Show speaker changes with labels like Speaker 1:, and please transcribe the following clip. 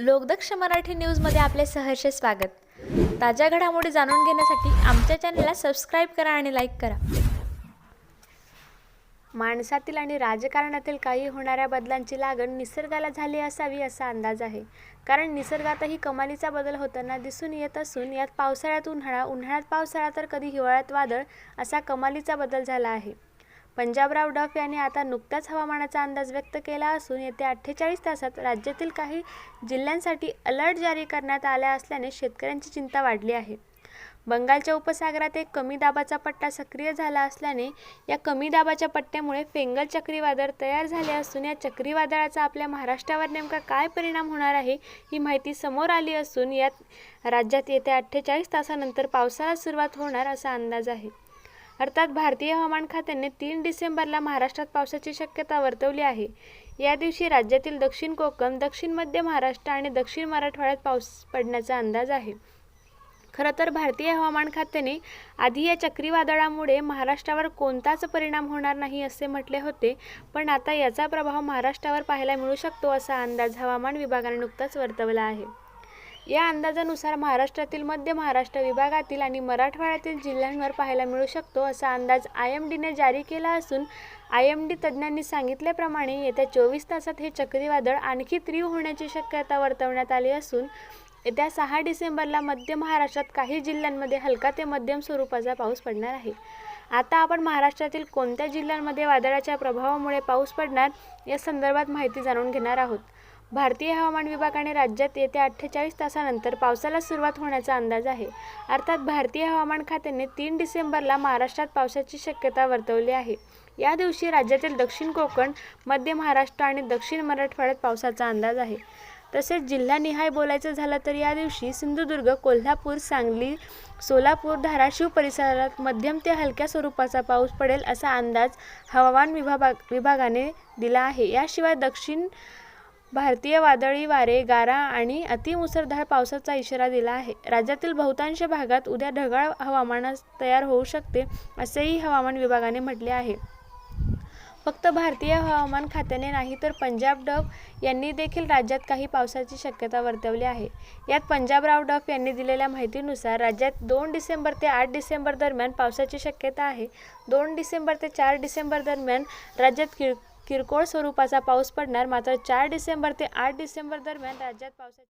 Speaker 1: लोकदक्ष मराठी न्यूजमध्ये आपले सहर्ष स्वागत. ताज्या घडामोडी जाणून घेण्यासाठी आमच्या चॅनलला सबस्क्राईब करा आणि लाईक करा. माणसातील आणि राजकारणातील काही होणाऱ्या बदलांची लागण निसर्गाला झाली असावी असा अंदाज आहे. कारण निसर्गातही कमालीचा बदल होताना दिसून येत असून यात पावसाळ्यात उन्हाळा उन्हाळ्यात पावसाळा तर कधी हिवाळ्यात वादळ असा कमालीचा बदल झाला आहे. पंजाबराव डफ यांनी आता नुकताच हवामानाचा अंदाज व्यक्त केला असून येत्या अठ्ठेचाळीस तासात राज्यातील काही जिल्ह्यांसाठी अलर्ट जारी करण्यात आला असल्याने शेतकऱ्यांची चिंता वाढली आहे. बंगालच्या उपसागरात एक कमी दाबाचा पट्टा सक्रिय झाला असल्याने या कमी दाबाच्या पट्ट्यामुळे फेंगल चक्रीवादळ तयार झाले असून या चक्रीवादळाचा आपल्या महाराष्ट्रावर नेमका काय परिणाम होणार आहे ही माहिती समोर आली असून यात राज्यात येत्या अठ्ठेचाळीस तासानंतर पावसाला सुरुवात होणार असा अंदाज आहे. अर्थात भारतीय हवामान खात्याने तीन डिसेंबरला महाराष्ट्रात पावसाची शक्यता वर्तवली आहे. या दिवशी राज्यातील दक्षिण कोकण दक्षिण मध्य महाराष्ट्र आणि दक्षिण मराठवाड्यात पाऊस पडण्याचा अंदाज आहे. खरं तर भारतीय हवामान खात्याने आधी या चक्रीवादळामुळे महाराष्ट्रावर कोणताच परिणाम होणार नाही असे म्हटले होते पण आता याचा प्रभाव महाराष्ट्रावर पाहायला मिळू शकतो असा अंदाज हवामान विभागाने नुकताच वर्तवला आहे. या अंदाजानुसार महाराष्ट्रातील मध्य महाराष्ट्र विभागातील आणि मराठवाड्यातील जिल्ह्यांवर पाहायला मिळू शकतो असा अंदाज आय एम डीने जारी केला असून आय एम डी तज्ज्ञांनी सांगितल्याप्रमाणे येत्या चोवीस तासात हे चक्रीवादळ आणखी तीव्र होण्याची शक्यता वर्तवण्यात आली असून येत्या सहा डिसेंबरला मध्य महाराष्ट्रात काही जिल्ह्यांमध्ये हलका ते मध्यम स्वरूपाचा पाऊस पडणार आहे. आता आपण महाराष्ट्रातील कोणत्या जिल्ह्यांमध्ये वादळाच्या प्रभावामुळे पाऊस पडणार या संदर्भात माहिती जाणून घेणार आहोत. भारतीय हवामान विभागाने राज्यात येत्या अठ्ठेचाळीस तासानंतर पावसाला सुरुवात होण्याचा अंदाज आहे. अर्थात भारतीय हवामान खात्याने तीन डिसेंबरला महाराष्ट्रात पावसाची शक्यता वर्तवली आहे. या दिवशी राज्यातील दक्षिण कोकण मध्य महाराष्ट्र आणि दक्षिण मराठवाड्यात पावसाचा अंदाज आहे. तसेच जिल्हानिहाय बोलायचं झालं तर या दिवशी सिंधुदुर्ग कोल्हापूर सांगली सोलापूर धाराशिव परिसरात मध्यम ते हलक्या स्वरूपाचा पाऊस पडेल असा अंदाज हवामान विभाग विभागाने दिला आहे. याशिवाय दक्षिण भारतीय वादळी वारे गारा आणि अतिमुसळधार पावसाचा इशारा दिला आहे. राज्यातील बहुतांश भागात उद्या ढगाळ हवामानास तयार होऊ शकते असेही हवामान विभागाने म्हटले आहे. फक्त भारतीय हवामान खात्याने नाही तर पंजाब डफ यांनी देखील राज्यात काही पावसाची शक्यता वर्तवली आहे. यात पंजाबराव डफ यांनी दिलेल्या माहितीनुसार राज्यात दोन डिसेंबर ते आठ डिसेंबर दरम्यान पावसाची शक्यता आहे. दोन डिसेंबर ते चार डिसेंबर दरम्यान राज्यात किळ किरकोळ स्वरूपाचा पाऊस पडणार. मात्र चार डिसेंबर ते आठ डिसेंबर दरम्यान राज्यात पावसाची